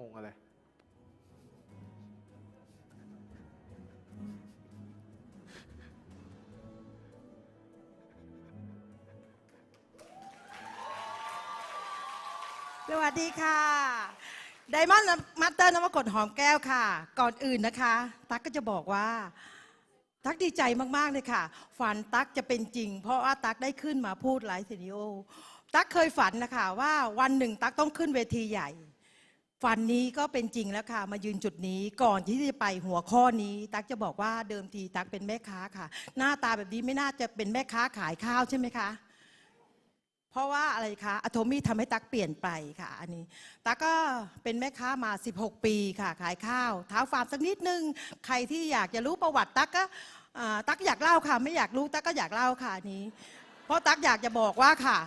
งงอะไร สวัสดีค่ะไดมอนด์มาสเตอร์นวกดหอมแก้วค่ะ ก่อนอื่นนะคะ ตั๊กก็จะบอกว่า ตั๊กดีใจมาก ๆ เลยค่ะ ฝันตั๊กจะเป็นจริง เพราะว่าตั๊กได้ขึ้นมาพูดไลฟ์ซีดีโอ ตั๊กเคยฝันนะคะว่าวันหนึ่งตั๊กต้องขึ้นเวทีใหญ่ ฝันนี้ก็เป็นจริงแล้วค่ะ มายืนจุดนี้ก่อนที่จะไปหัวข้อนี้ ตั๊กจะบอกว่าเดิมทีตั๊กเป็นแม่ค้าค่ะ หน้าตาแบบนี้ไม่น่าจะเป็นแม่ค้าขายข้าวใช่ไหมคะเพราะว่าอะไรคะอะโทมี่ทำให้ตั๊กเปลี่ยนไปค่ะ อันนี้ ตั๊กก็เป็นแม่ค้ามา 16 ปีค่ะ ขายข้าวเท้าฟาร์มสักนิดนึง ใครที่อยากจะรู้ประวัติตั๊กก็ตั๊กอยากเล่าค่ะ ไม่อยากรู้ตั๊กก็อยากเล่าค่ะอันนี้ เพราะตั๊กอยากจะบอกว่าค่ะ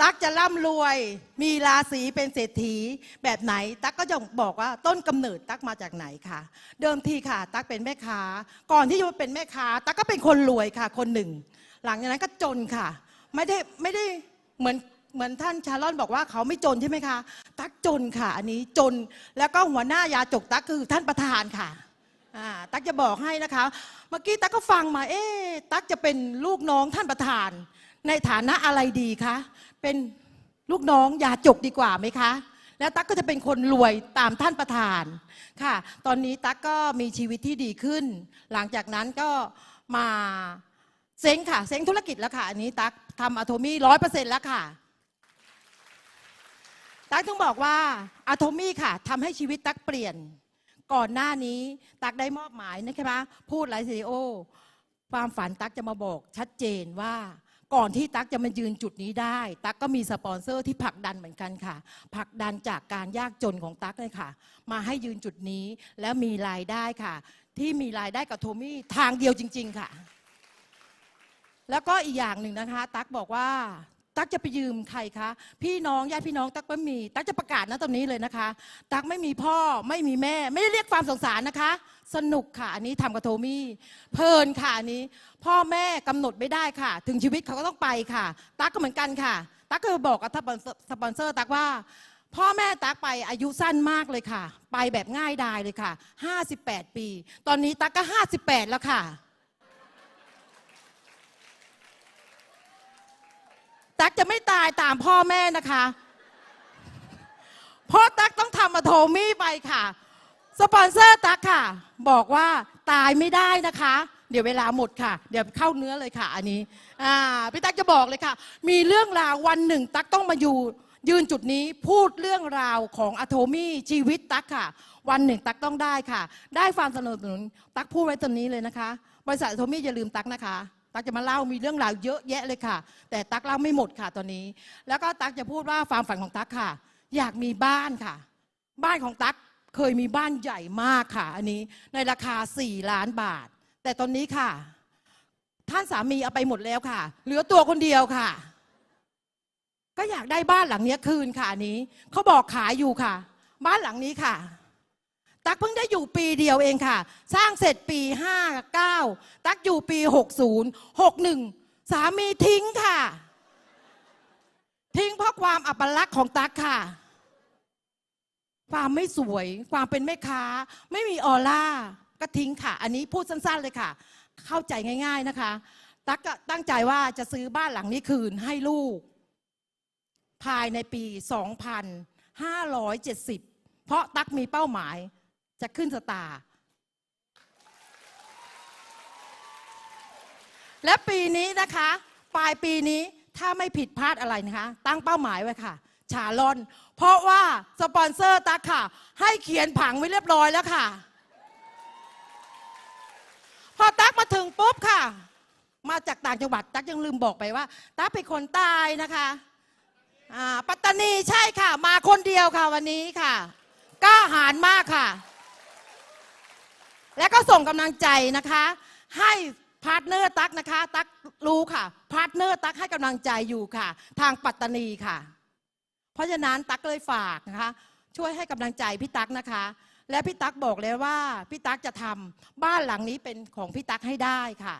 ตั๊กจะร่ำรวย มีราศีเป็นเศรษฐีแบบไหน ตั๊กก็จะบอกว่าต้นกำเนิดตั๊กมาจากไหนค่ะ เดิมทีค่ะ ตั๊กเป็นแม่ค้า ก่อนที่จะเป็นแม่ค้า ตั๊กก็เป็นคนรวยค่ะ คนหนึ่ง หลังจากนั้นก็จนค่ะ ไม่ได้ไม่ได้เหมือนเหมือนท่านชาลอนบอกว่าเขาไม่จนใช่ไหมคะ ตั๊กจนค่ะ อันนี้จนแล้วก็หัวหน้ายาจกตั๊กคือท่านประธานค่ะตั๊กจะบอกให้นะคะ เมื่อกี้ตั๊กก็ฟังมา เอ๊ตั๊กจะเป็นลูกน้องท่านประธาน ในฐานะอะไรดีคะ เป็นลูกน้องยาจกดีกว่าไหมคะ แล้วตั๊กก็จะเป็นคนรวยตามท่านประธานค่ะ ตอนนี้ตั๊กก็มีชีวิตที่ดีขึ้น หลังจากนั้นก็มาเซ้งค่ะ เซ้งธุรกิจแล้วค่ะ อันนี้ตั๊กทำอะโทมี่ร้อยเปอร์เซ็นต์แล้วค่ะ ตั๊กต้องบอกว่าอะโทมี่ค่ะทำให้ชีวิตตั๊กเปลี่ยน ก่อนหน้านี้ตั๊กได้มอบหมายนะคะพูดไลฟ์ซีโอความฝันตั๊กจะมาบอกชัดเจนว่า ก่อนที่ตั๊กจะมายืนจุดนี้ได้ ตั๊กก็มีสปอนเซอร์ที่ผลักดันเหมือนกันค่ะผลักดันจากการยากจนของตั๊กเลยค่ะ มาให้ยืนจุดนี้แล้วมีรายได้ค่ะ ที่มีรายได้กับโทมี่ทางเดียวจริง ๆ ค่ะ แล้วก็อีกอย่างหนึ่งนะคะ ตั๊กบอกว่า ตั๊กจะไปยืมใครคะ พี่น้องญาติพี่น้องตั๊กไม่มี ตั๊กจะประกาศนะตอนนี้เลยนะคะ ตั๊กไม่มีพ่อไม่มีแม่ ไม่ได้เรียกความสงสารนะคะ สนุกค่ะอันนี้ทำกับโทมี่ เพลินค่ะอันนี้ พ่อแม่กำหนดไม่ได้ค่ะ ถึงชีวิตเขาก็ต้องไปค่ะ ตั๊กก็เหมือนกันค่ะ ตั๊กก็บอกกับสปอนเซอร์ตั๊กว่า พ่อแม่ตั๊กไปอายุสั้นมากเลยค่ะ ไปแบบง่ายดายเลยค่ะ 58 ปี ตอนนี้ตั๊กก็ 58 แล้วค่ะ ตั๊กจะไม่ตายตามพ่อแม่นะคะเพราะตั๊กต้องทำมาโทมี่ไปค่ะ สปอนเซอร์ตั๊กค่ะ บอกว่าตายไม่ได้นะคะ เดี๋ยวเวลาหมดค่ะ เดี๋ยวเข้าเนื้อเลยค่ะ อันนี้อ่าพี่ตั๊กจะบอกเลยค่ะ มีเรื่องราววันหนึ่ง ตั๊กต้องมาอยู่ยืนจุดนี้พูดเรื่องราวของอะโทมี่ชีวิตตั๊กค่ะ วันหนึ่งตั๊กต้องได้ค่ะ ได้ความสนับสนุนตั๊กพูดไว้ตรงนี้เลยนะคะ บริษัทอะโทมี่อย่าลืมตั๊กนะคะ ตักจะมาเล่ามีเรื่องราวเยอะแยะเลยค่ะ แต่ตักเล่าไม่หมดค่ะตอนนี้ แล้วก็ตักจะพูดว่าความฝันของตักค่ะ อยากมีบ้านค่ะ บ้านของตักเคยมีบ้านใหญ่มากค่ะ อันนี้ในราคา 4 ล้านบาท แต่ตอนนี้ค่ะ ท่านสามีเอาไปหมดแล้วค่ะ เหลือตัวคนเดียวค่ะ ก็อยากได้บ้านหลังนี้คืนค่ะอันนี้เขาบอกขายอยู่ค่ะ บ้านหลังนี้ค่ะ ตั๊กเพิ่งได้อยู่ปีเดียวเองค่ะ สร้างเสร็จปี 59 ตั๊กอยู่ปี 60 61 สามีทิ้งค่ะ ทิ้งเพราะความอัปลักษณ์ของตั๊กค่ะ ความไม่สวย ความเป็นแม่ค้า ไม่มีออร่า ก็ทิ้งค่ะ อันนี้พูดสั้นๆเลยค่ะ เข้าใจง่าย ๆนะคะ ตั๊กก็ตั้งใจว่าจะซื้อบ้านหลังนี้คืนให้ลูก ภายในปี 2570 เพราะตั๊กมีเป้าหมาย จะขึ้นสตาร์และปีนี้นะคะ ปลายปีนี้ถ้าไม่ผิดพลาดอะไรนะคะ ตั้งเป้าหมายไว้ค่ะ ชาลอน เพราะว่าสปอนเซอร์ตั๊กค่ะ ให้เขียนผังไว้เรียบร้อยแล้วค่ะ พอตักมาถึงปุ๊บค่ะ มาจากต่างจังหวัดตักยังลืมบอกไปว่าตักเป็นคนใต้นะคะอ่าปัตตานีใช่ค่ะ มาคนเดียวค่ะวันนี้ค่ะกล้าหาญมากค่ะ และก็ส่งกำลังใจนะคะ ให้พาร์ทเนอร์ตักนะคะ ตักรู้ค่ะพาร์ทเนอร์ตักให้กำลังใจอยู่ค่ะ ทางปัตตานีค่ะ เพราะฉะนั้นตักเลยฝากนะคะ ช่วยให้กำลังใจพี่ตักนะคะ และพี่ตักบอกเลยว่าพี่ตักจะทำบ้านหลังนี้เป็นของพี่ตักให้ได้ค่ะ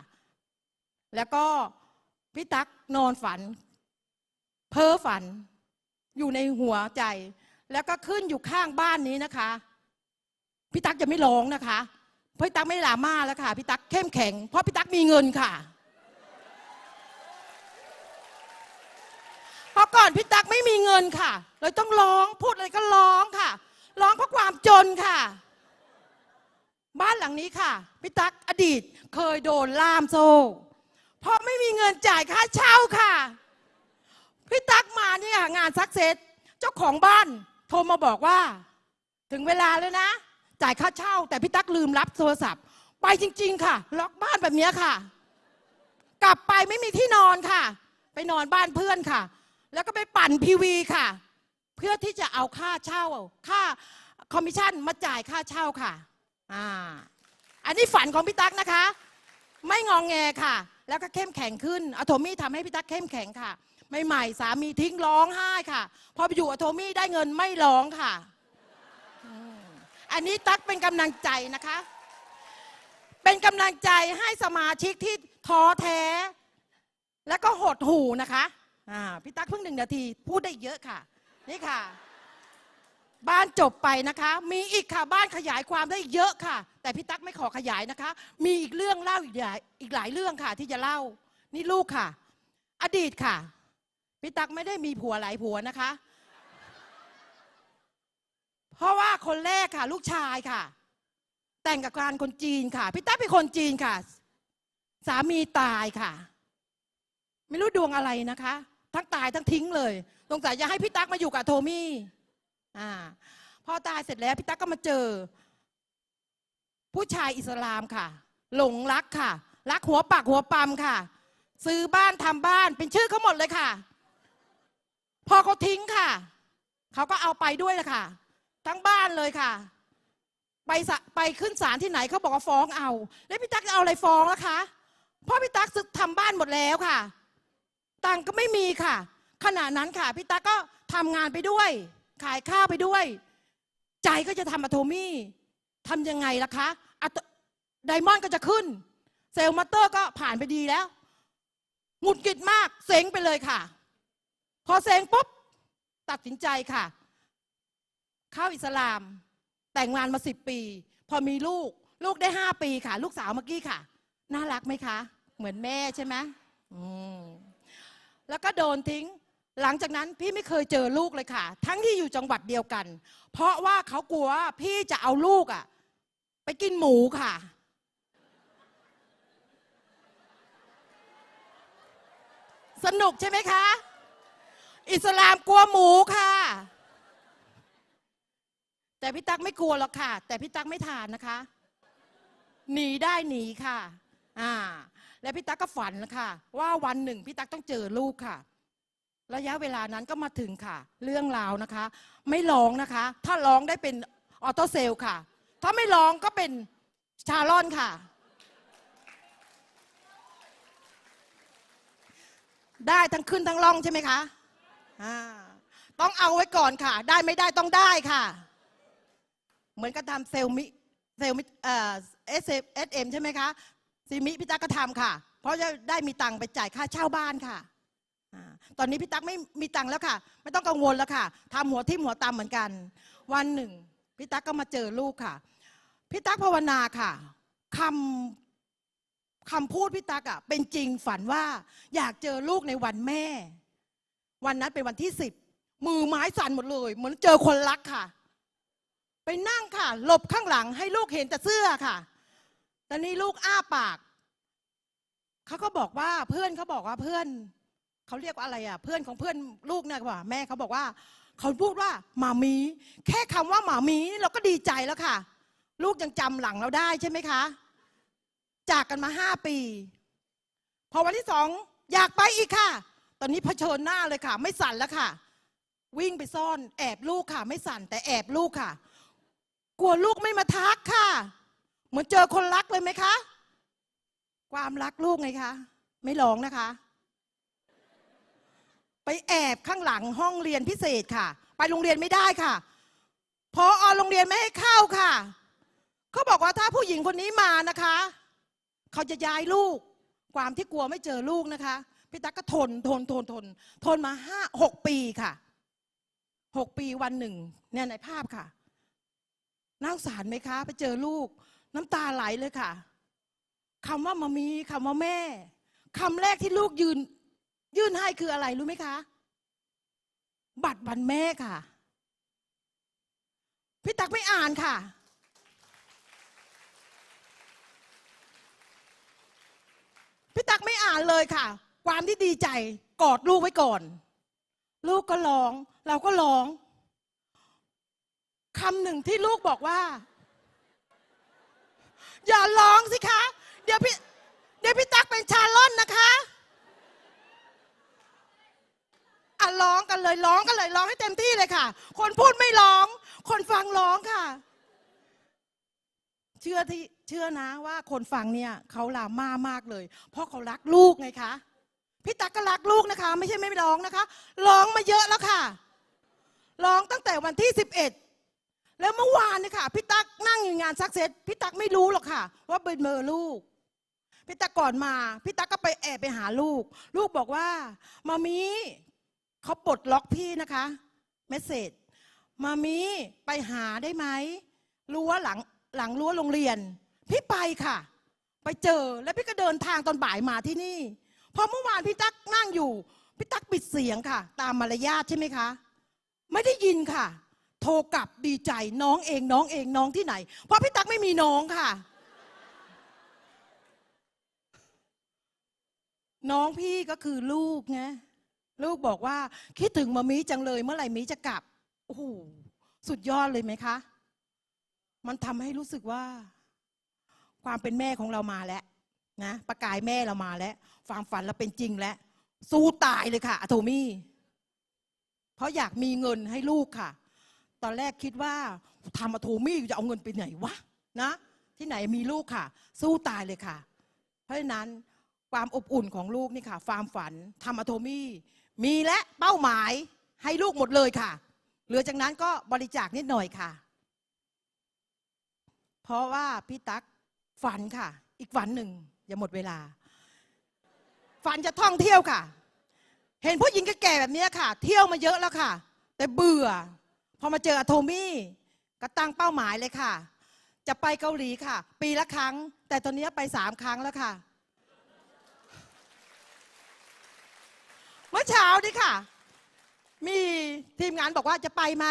แล้วก็พี่ตักนอนฝัน เพ้อฝัน อยู่ในหัวใจ แล้วก็ขึ้นอยู่ข้างบ้านนี้นะคะ พี่ตักจะไม่ร้องนะคะ พี่ตั๊กไม่ลาม่าแล้วค่ะ พี่ตั๊กเข้มแข็ง เพราะพี่ตั๊กมีเงินค่ะเพราะก่อนพี่ตั๊กไม่มีเงินค่ะเลยต้องร้องพูดอะไรก็ร้องค่ะ ร้องเพราะความจนค่ะ บ้านหลังนี้ค่ะพี่ตั๊กอดีตเคยโดนล่ามโซ่เพราะไม่มีเงินจ่ายค่าเช่าค่ะพี่ตั๊กมาเนี่ยงานซักเซสเจ้าของบ้านโทรมาบอกว่า ถึงเวลาแล้วนะ จ่ายค่าเช่า แต่พี่ตั๊กลืมรับโทรศัพท์ ไปจริง ๆ ค่ะ ล็อกบ้านแบบนี้ค่ะ กลับไปไม่มีที่นอนค่ะ ไปนอนบ้านเพื่อนค่ะ แล้วก็ไปปั่นพีวีค่ะ เพื่อที่จะเอาค่าเช่า ค่าคอมมิชชั่นมาจ่ายค่าเช่าค่ะอ่าอันนี้ฝันของพี่ตั๊กนะคะ ไม่งองแงค่ะ แล้วก็เข้มแข็งขึ้นอโทมี่ทำให้พี่ตั๊กเข้มแข็งค่ะไม่ใหม่ๆสามีทิ้งร้องไห้ค่ะ พอไปอยู่อโทมี่ได้เงินไม่ร้องค่ะ อันนี้ตั๊กเป็นกำลังใจนะคะ เป็นกำลังใจให้สมาชิกที่ท้อแท้ แล้วก็หดหูนะคะอ่าพี่ตั๊กเพิ่งหนึ่งนาที พูดได้เยอะค่ะ นี่ค่ะ บ้านจบไปนะคะ มีอีกค่ะบ้านขยายความได้เยอะค่ะ แต่พี่ตั๊กไม่ขอขยายนะคะ มีอีกเรื่องเล่าอีกหลายอีกหลายเรื่องค่ะ ที่จะเล่า นี่ลูกค่ะ อดีตค่ะพี่ตั๊กไม่ได้มีผัวหลายผัวนะคะ เพราะว่าคนแรกค่ะ ลูกชายค่ะ แต่งกับการคนจีนค่ะพี่ตั๊กเป็นคนจีนค่ะ สามีตายค่ะ ไม่รู้ดวงอะไรนะคะ ทั้งตายทั้งทิ้งเลยสงสัยจะให้พี่ตั๊กมาอยู่กับโทมี่อ่าพอตายเสร็จแล้วพี่ตั๊กก็มาเจอ ผู้ชายอิสลามค่ะ หลงรักค่ะ รักหัวปักหัวปั๊มค่ะ ซื้อบ้านทำบ้านเป็นชื่อเขาหมดเลยค่ะ พอเขาทิ้งค่ะ เขาก็เอาไปด้วยเลยค่ะ ทั้งบ้านเลยค่ะ ไปสไปขึ้นศาลที่ไหนเขาบอกว่าฟ้องเอา แล้วพี่ตั๊กจะเอาอะไรฟ้องล่ะคะเพราะพี่ตั๊กซื้อทำบ้านหมดแล้วค่ะ ตังค์ก็ไม่มีค่ะ ขณะนั้นค่ะพี่ตั๊กก็ทำงานไปด้วย ขายข้าวไปด้วย ใจก็จะทำอะโทมี่ทำยังไงล่ะคะไดมอนด์ก็จะขึ้น เซลล์มอเตอร์ก็ผ่านไปดีแล้วหงุดหงิดมากเซ็งไปเลยค่ะ พอเซ็งปุ๊บ ตัดสินใจค่ะ เข้าอิสลาม แต่งงานมาสิบปี พอมีลูกลูกได้ห้าปีค่ะ ลูกสาวเมื่อกี้ค่ะ น่ารักไหมคะ เหมือนแม่ใช่ไหมอืมแล้วก็โดนทิ้ง หลังจากนั้นพี่ไม่เคยเจอลูกเลยค่ะ ทั้งที่อยู่จังหวัดเดียวกัน เพราะว่าเขากลัวพี่จะเอาลูกอะ ไปกินหมูค่ะสนุกใช่ไหมคะ อิสลามกลัวหมูค่ะ แต่พี่ตั๊กไม่กลัวหรอกค่ะ แต่พี่ตั๊กไม่ทานนะคะ หนีได้หนีค่ะ อ่า และพี่ตั๊กก็ฝันนะคะว่าวันหนึ่งพี่ตั๊กต้องเจอลูกค่ะ ระยะเวลานั้นก็มาถึงค่ะ เรื่องราวนะคะ ไม่ร้องนะคะ ถ้าร้องได้เป็นออโตเซลค่ะ ถ้าไม่ร้องก็เป็นชาลอนค่ะ ได้ทั้งขึ้นทั้งล่องใช่ไหมคะอ่าต้องเอาไว้ก่อนค่ะ ได้ไม่ได้ต้องได้ค่ะ เหมือนกับทำเซลมิเซลมิเอ่อเอสเอสเอ็มใช่ไหมคะซีมิพี่ตั๊กก็ทำค่ะ เพราะจะได้มีตังค์ไปจ่ายค่าเช่าบ้านค่ะตอนนี้พี่ตั๊กไม่มีตังค์แล้วค่ะ ไม่ต้องกังวลแล้วค่ะทำหัวทิ่มหัวตำเหมือนกัน วันหนึ่งพี่ตั๊กก็มาเจอลูกค่ะพี่ตั๊กภาวนาค่ะคำคำพูดพี่ตั๊กอะเป็นจริงฝันว่า อยากเจอลูกในวันแม่ วันนั้นเป็นวันที่สิบมือไม้สั่นหมดเลย เหมือนเจอคนรักค่ะ ไปนั่งค่ะ หลบข้างหลังให้ลูกเห็นแต่เสื้อค่ะตอนนี้ลูกอ้าปากเขาก็บอกว่าเพื่อนเขาบอกว่าเพื่อนเขาเรียกว่าอะไรอะ เพื่อนของเพื่อนลูกเนี่ยว่า แม่เขาบอกว่าเขาพูดว่าหมามี แค่คำว่าหมามีเราก็ดีใจแล้วค่ะ ลูกยังจำหลังเราได้ใช่ไหมคะ จากกันมาห้าปี พอวันที่สองอยากไปอีกค่ะ ตอนนี้เผชิญหน้าเลยค่ะ ไม่สั่นแล้วค่ะ วิ่งไปซ่อนแอบลูกค่ะ ไม่สั่นแต่แอบลูกค่ะ กลัวลูกไม่มาทักค่ะ เหมือนเจอคนรักเลยไหมคะ ความรักลูกไงคะ ไม่ร้องนะคะ ไปแอบข้างหลังห้องเรียนพิเศษค่ะ ไปโรงเรียนไม่ได้ค่ะพอโรงเรียนไม่ให้เข้าค่ะ เขาบอกว่าถ้าผู้หญิงคนนี้มานะคะ เขาจะย้ายลูก ความที่กลัวไม่เจอลูกนะคะ พี่ตั๊กก็ทนทนทนทน ทนมาห้าหกปีค่ะหกปีวันหนึ่งเนี่ยในภาพค่ะ น่าสงสารไหมคะ ไปเจอลูก น้ำตาไหลเลยค่ะคำว่ามามีคำว่าแม่คำแรกที่ลูกยืน ยื่นให้คืออะไรรู้ไหมคะ บัตรวันแม่ค่ะ พี่ตักไม่อ่านค่ะ พี่ตักไม่อ่านเลยค่ะ ความที่ดีใจกอดลูกไว้ก่อน ลูกก็ร้อง เราก็ร้อง คำหนึ่งที่ลูกบอกว่า อย่าร้องสิคะ เดี๋ยวพี่เดี๋ยวพี่ตักเป็นชาล่อนนะคะอะร้องกันเลยร้องกันเลยร้องให้เต็มที่เลยค่ะ คนพูดไม่ร้อง คนฟังร้องค่ะ เชื่อที่เชื่อนะว่าคนฟังเนี่ยเขาลามามากเลย เพราะเขารักลูกไงคะพี่ตั๊กก็รักลูกนะคะ ไม่ใช่ไม่ร้องนะคะ ร้องมาเยอะแล้วค่ะ ร้องตั้งแต่วันที่11 แล้วเมื่อวานเนี่ยค่ะพี่ตั๊กนั่งอยู่งานซักเซสพี่ตั๊กไม่รู้หรอกค่ะ ว่าเป็นเบอร์ลูกพี่ตั๊กก่อนมาพี่ตั๊กก็ไปแอบไปหาลูก ลูกบอกว่ามามีเขาปลดล็อกพี่นะคะเมสเซจมามีไปหาได้ไหมรั้วหลังหลังรั้วโรงเรียน พี่ไปค่ะ ไปเจอแล้วพี่ก็เดินทางตอนบ่ายมาที่นี่พอเมื่อวานพี่ตั๊กนั่งอยู่พี่ตั๊กปิดเสียงค่ะ ตามมารยาทใช่ไหมคะ ไม่ได้ยินค่ะ โทรกลับดีใจน้องเองน้องเองน้องที่ไหน เพราะพี่ตั๊กไม่มีน้องค่ะ น้องพี่ก็คือลูกไงลูกบอกว่าคิดถึงมามีจังเลยเมื่อไหร่มีจะกลับโอ้โหสุดยอดเลยไหมคะ มันทำให้รู้สึกว่า ความเป็นแม่ของเรามาแล้วนะประกายแม่เรามาแล้วความฝันเราเป็นจริงแล้ว สู้ตายเลยค่ะอะโทมี่เพราะอยากมีเงินให้ลูกค่ะ ตอนแรกคิดว่าทำอะโทมี่จะเอาเงินไปไหนวะนะที่ไหนมีลูกค่ะ สู้ตายเลยค่ะ เพราะฉะนั้นความอบอุ่นของลูกนี่ค่ะความฝันทำอะโทมี่ มีและเป้าหมายให้ลูกหมดเลยค่ะ เหลือจากนั้นก็บริจาคนิดหน่อยค่ะ เพราะว่าพี่ตั๊กฝันค่ะ อีกฝันหนึ่งอย่าหมดเวลา ฝันจะท่องเที่ยวค่ะ เห็นผู้หญิงแก่ๆแบบนี้ค่ะ เที่ยวมาเยอะแล้วค่ะ แต่เบื่อ พอมาเจออะโทมี่ก็ตั้งเป้าหมายเลยค่ะ จะไปเกาหลีค่ะ ปีละครั้ง แต่ตอนนี้ไปสามครั้งแล้วค่ะ เมื่อเช้านี่ค่ะ มีทีมงานบอกว่าจะไปไหม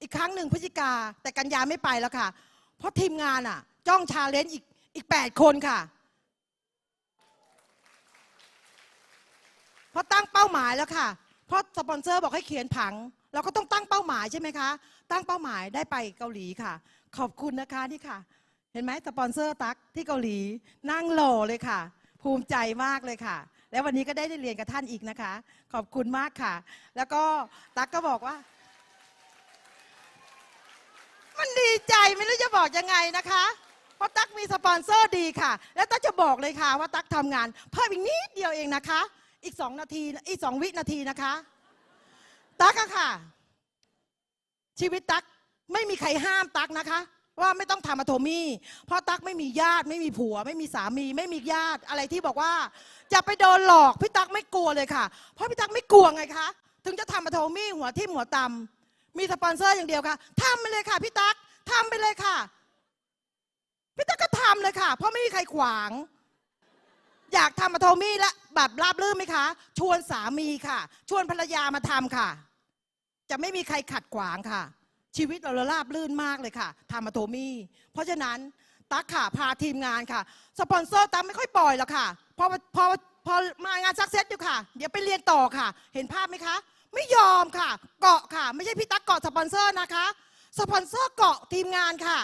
อีกครั้งหนึ่งพฤศจิกา แต่กันยาไม่ไปแล้วค่ะ เพราะทีมงานอะ จ้องชาเลนจ์อีกอีกแปดคนค่ะเพราะตั้งเป้าหมายแล้วค่ะ เพราะสปอนเซอร์บอกให้เขียนผัง เราก็ต้องตั้งเป้าหมายใช่ไหมคะ ตั้งเป้าหมายได้ไปเกาหลีค่ะ ขอบคุณนะคะนี่ค่ะ เห็นไหมสปอนเซอร์ตักที่เกาหลีนั่งหล่อเลยค่ะ ภูมิใจมากเลยค่ะ แล้ววันนี้ก็ได้ได้เรียนกับท่านอีกนะคะ ขอบคุณมากค่ะ แล้วก็ตักก็บอกว่า มันดีใจไม่รู้จะบอกยังไงนะคะเพราะตั๊กมีสปอนเซอร์ดีค่ะ และตั๊กจะบอกเลยค่ะว่าตั๊กทำงานเพิ่มอีกนิดเดียวเองนะคะ อีกสองนาทีอีกสองวินาทีนะคะ ตั๊กอะค่ะ ชีวิตตั๊กไม่มีใครห้ามตั๊กนะคะ ว่าไม่ต้องทำอะโทมี่ เพราะตั๊กไม่มีญาติไม่มีผัว ไม่มีสามี ไม่มีญาติอะไรที่บอกว่า จะไปโดนหลอกพี่ตั๊กไม่กลัวเลยค่ะ เพราะพี่ตั๊กไม่กลัวไงคะถึงจะทำอะโทมี่หัวทิ่มหัวตำมีสปอนเซอร์อย่างเดียวค่ะทำไปเลยค่ะพี่ตั๊กทำไปเลยค่ะพี่ตั๊กก็ทำเลยค่ะ เพราะไม่มีใครขวาง อยากทำอะโทมี่และแบบราบรื่นไหมคะ ชวนสามีค่ะ ชวนภรรยามาทำค่ะ จะไม่มีใครขัดขวางค่ะ ชีวิตเราราบรื่นมากเลยค่ะทำอะโทมี่ เพราะฉะนั้นตั๊กค่ะพาทีมงานค่ะ สปอนเซอร์ตั๊กไม่ค่อยปล่อยหรอกค่ะพอพอพอมางานซักเซสอยู่ค่ะ เดี๋ยวไปเรียนต่อค่ะ เห็นภาพไหมคะ ไม่ยอมค่ะ เกาะค่ะ ไม่ใช่พี่ตั๊กเกาะสปอนเซอร์นะคะ สปอนเซอร์เกาะทีมงานค่ะ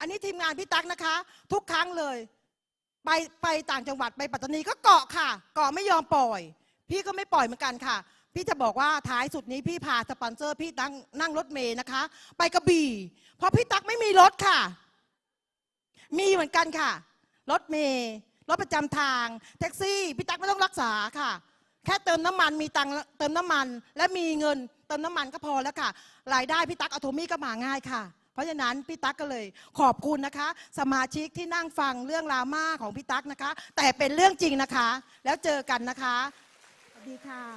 อันนี้ทีมงานพี่ตั๊กนะคะ ทุกครั้งเลย ไปไปต่างจังหวัดไปปัตตานีก็เกาะค่ะ เกาะไม่ยอมปล่อย พี่ก็ไม่ปล่อยเหมือนกันค่ะ พี่จะบอกว่าท้ายสุดนี้พี่พาสปอนเซอร์พี่นั่งนั่งรถเมย์นะคะ ไปกระบี่ เพราะพี่ตั๊กไม่มีรถค่ะ มีเหมือนกันค่ะ รถเมย์รถประจำทาง แท็กซี่ พี่ตั๊กไม่ต้องรักษาค่ะ แค่เติมน้ำมันมีตังเติมน้ำมัน และมีเงินเติมน้ำมันก็พอแล้วค่ะ รายได้พี่ตั๊กอัตโทมี่ก็มาง่ายค่ะ ราะฉะนั้นพี่ตั๊กก็เลยขอบคุณนะคะ สมาชิกที่นั่งฟังเรื่องราม่าของพี่ตั๊กนะคะ แต่เป็นเรื่องจริงนะคะ แล้วเจอกันนะคะสวัสดีค่ะ